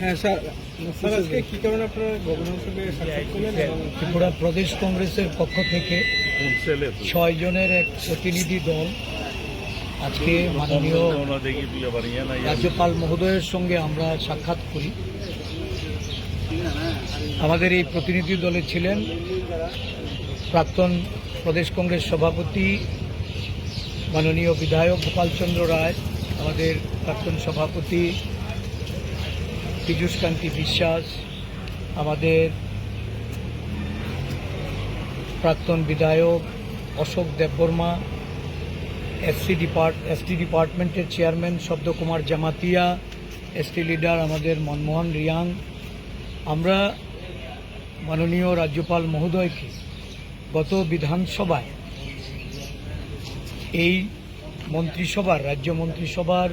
হ্যাঁ স্যার। ত্রিপুরা প্রদেশ কংগ্রেসের পক্ষ থেকে ছয় জনের এক প্রতিনিধি দল আজকে রাজ্যপাল মহোদয়ের সঙ্গে আমরা সাক্ষাৎ করি। আমাদের এই প্রতিনিধি দলে ছিলেন প্রাক্তন প্রদেশ কংগ্রেস সভাপতি মাননীয় বিধায়ক গোপালচন্দ্র রায়, আমাদের প্রাক্তন সভাপতি পীযূষ কান্তি বিশ্বাস, আমাদের প্রাক্তন বিধায়ক Ashok Debbarma SC depart ST ডিপার্টমেন্টের chairman Shabdakumar Jamatia ST leader আমাদের মনমোহন রিয়াং। আমরা মাননীয় রাজ্যপাল মহোদয়কে গত বিধানসভায় এই মন্ত্রিসভার রাজ্য মন্ত্রিসভার